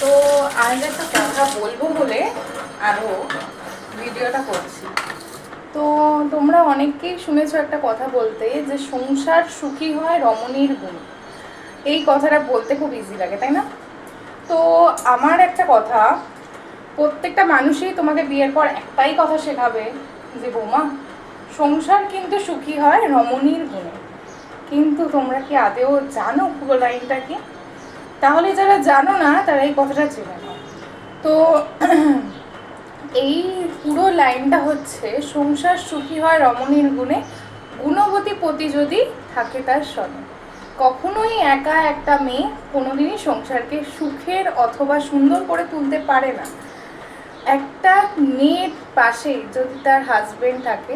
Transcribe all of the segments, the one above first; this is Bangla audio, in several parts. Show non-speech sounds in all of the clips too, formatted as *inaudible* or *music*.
তো আজ একটা কথা বলব বলে আরও ভিডিওটা করছি। তো তোমরা অনেকেই শুনেছো একটা কথা বলতে যে সংসার সুখী হয় রমণীর গুণ। এই কথাটা বলতে খুব ইজি লাগে, তাই না? তো আমার একটা কথা, প্রত্যেকটা মানুষই তোমাকে বিয়ের পর একটাই কথা শেখাবে যে, বৌমা, সংসার কিন্তু সুখী হয় রমণীর গুণে। কিন্তু তোমরা কি আদেও জানো পুরো লাইনটা কি? তাহলে যারা জানো না, তারা এই কথাটা চেনে না তো *clears throat* এই পুরো লাইনটা হচ্ছে, সংসার সুখী হয় রমণীর গুণে, গুণবতী পতি যদি থাকে তার সনে কখনোই একা একটা মেয়ে কোনোদিনই সংসারকে সুখের অথবা সুন্দর করে তুলতে পারে না। একটা মেয়ের পাশে যদি তার হাজবেন্ড থাকে,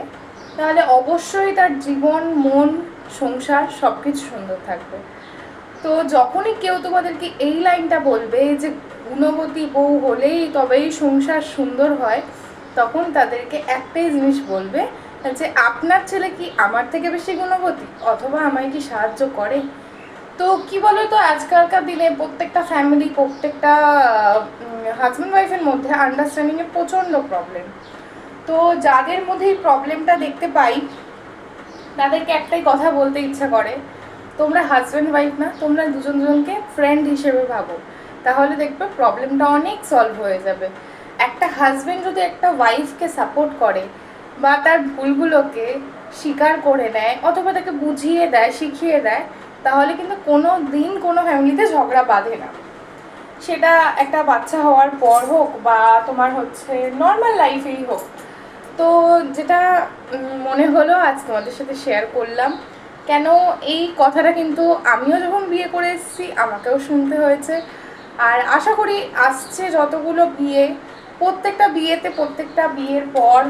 তাহলে অবশ্যই তার জীবন, মন, সংসার সব কিছু সুন্দর থাকবে। তো যখনই কেউ তোমাদেরকে এই লাইনটা বলবে যে গুণবতী বউ হলেই তবেই সংসার সুন্দর হয়, তখন তাদেরকে একটাই জিনিস বলবে যে আপনার ছেলে কি আমার থেকে বেশি গুণবতী অথবা আমায় কি সাহায্য করে? তো কি বলো তো আজকালকার দিনে প্রত্যেকটা ফ্যামিলি প্রত্যেকটা হাজব্যান্ড ওয়াইফের মধ্যে আন্ডারস্ট্যান্ডিংয়ে প্রচণ্ড প্রবলেম তো যাদের মধ্যে এই প্রবলেমটা দেখতে পাই, তাদেরকে একটাই কথা বলতে ইচ্ছা করে তোমরা হাজব্যান্ড ওয়াইফ না, তোমরা দুজন দুজনকে ফ্রেন্ড হিসেবে ভাবো। তাহলে দেখবে প্রবলেমটা অনেক সলভ হয়ে যাবে। একটা হাজব্যান্ড যদি একটা ওয়াইফকে সাপোর্ট করে বা তার ভুলগুলোকে স্বীকার করে নেয় অথবা তাকে বুঝিয়ে দেয়, শিখিয়ে দেয়, তাহলে কিন্তু কোনো দিন কোনো ফ্যামিলিতে ঝগড়া বাঁধে না। সেটা একটা বাচ্চা হওয়ার পর হোক বা তোমার হচ্ছে নর্মাল লাইফেই হোক। তো যেটা মনে হলো আজ তোমাদের সাথে শেয়ার করলাম। কেন এই কথাটা কিন্তু আমিও যখন বিয়ে করে এসেছি, আমাকেও শুনতে হয়েছে। আর আশা করি আসছে যতগুলো বিয়ে, প্রত্যেকটা বিয়েতে প্রত্যেকটা বিয়ের পর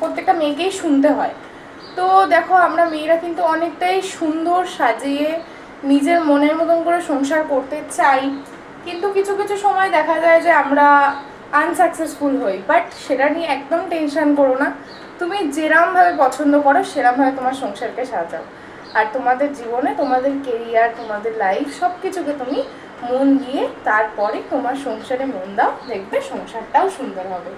প্রত্যেকটা মেয়েকেই শুনতে হয়। তো দেখো, আমরা মেয়েরা কিন্তু অনেকটাই সুন্দর সাজিয়ে নিজের মনের মতন করে সংসার করতে চাই। কিন্তু কিছু কিছু সময় দেখা যায় যে আমরা আনসাকসেসফুল হই। বাট সেটা নিয়ে একদম টেনশান করো না। তুমি যেরমভাবে পছন্দ করো, সেরমভাবে তোমার সংসারকে সাজাও। আর তোমাদের জীবনে, তোমাদের কেরিয়ার তোমাদের লাইফ সব কিছুকে তুমি মন দিয়ে তারপরে তোমার সংসারে মন দাও, দেখবে সংসারটাও সুন্দর হবে।